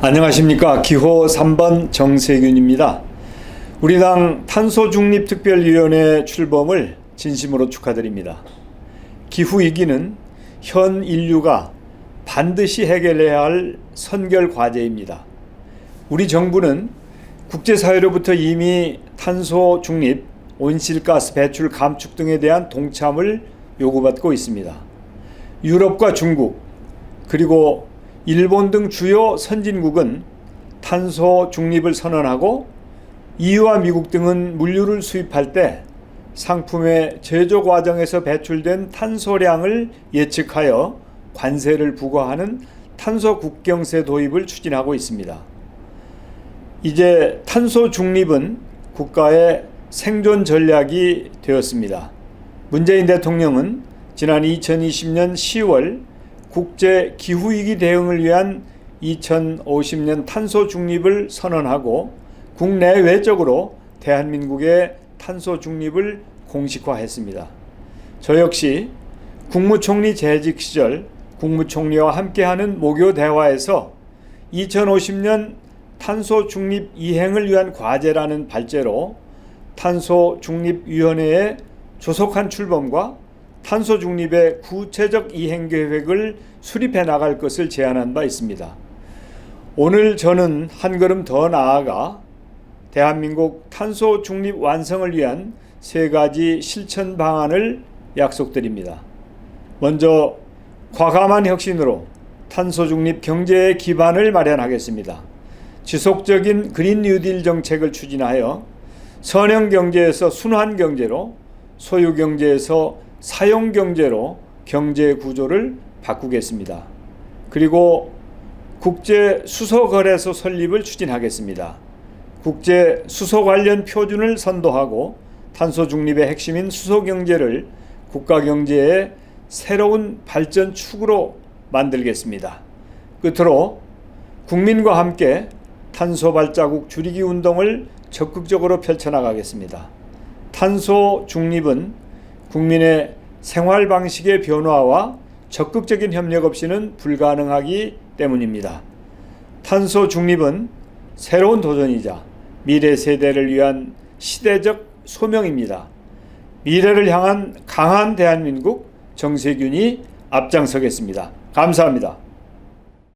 안녕하십니까. 기호 3번 정세균입니다. 우리 당 탄소중립특별위원회 출범을 진심으로 축하드립니다. 기후위기는 현 인류가 반드시 해결해야 할 선결 과제입니다. 우리 정부는 국제사회로부터 이미 탄소 중립, 온실가스 배출 감축 등에 대한 동참을 요구받고 있습니다. 유럽과 중국, 그리고 일본 등 주요 선진국은 탄소 중립을 선언하고 EU와 미국 등은 물류를 수입할 때 상품의 제조 과정에서 배출된 탄소량을 예측하여 관세를 부과하는 탄소 국경세 도입을 추진하고 있습니다. 이제 탄소 중립은 국가의 생존 전략이 되었습니다. 문재인 대통령은 지난 2020년 10월 국제 기후위기 대응을 위한 2050년 탄소 중립을 선언하고 국내외적으로 대한민국의 탄소 중립을 공식화했습니다. 저 역시 국무총리 재직 시절 국무총리와 함께하는 모교 대화에서 2050년 탄소 중립 이행을 위한 과제라는 발제로 탄소 중립 위원회의 조속한 출범과 탄소 중립의 구체적 이행 계획을 수립해 나갈 것을 제안한 바 있습니다. 오늘 저는 한 걸음 더 나아가 대한민국 탄소 중립 완성을 위한 세 가지 실천 방안을 약속드립니다. 먼저 과감한 혁신으로 탄소 중립 경제의 기반을 마련하겠습니다. 지속적인 그린 뉴딜 정책을 추진하여 선형 경제에서 순환 경제로 소유 경제에서 사용 경제로 경제 구조를 바꾸겠습니다. 그리고 국제 수소 거래소 설립을 추진하겠습니다. 국제 수소 관련 표준을 선도하고 탄소 중립의 핵심인 수소 경제를 국가 경제의 새로운 발전 축으로 만들겠습니다. 끝으로 국민과 함께 탄소 발자국 줄이기 운동을 적극적으로 펼쳐나가겠습니다. 탄소 중립은 국민의 생활 방식의 변화와 적극적인 협력 없이는 불가능하기 때문입니다. 탄소 중립은 새로운 도전이자 미래 세대를 위한 시대적 소명입니다. 미래를 향한 강한 대한민국 정세균이 앞장서겠습니다. 감사합니다.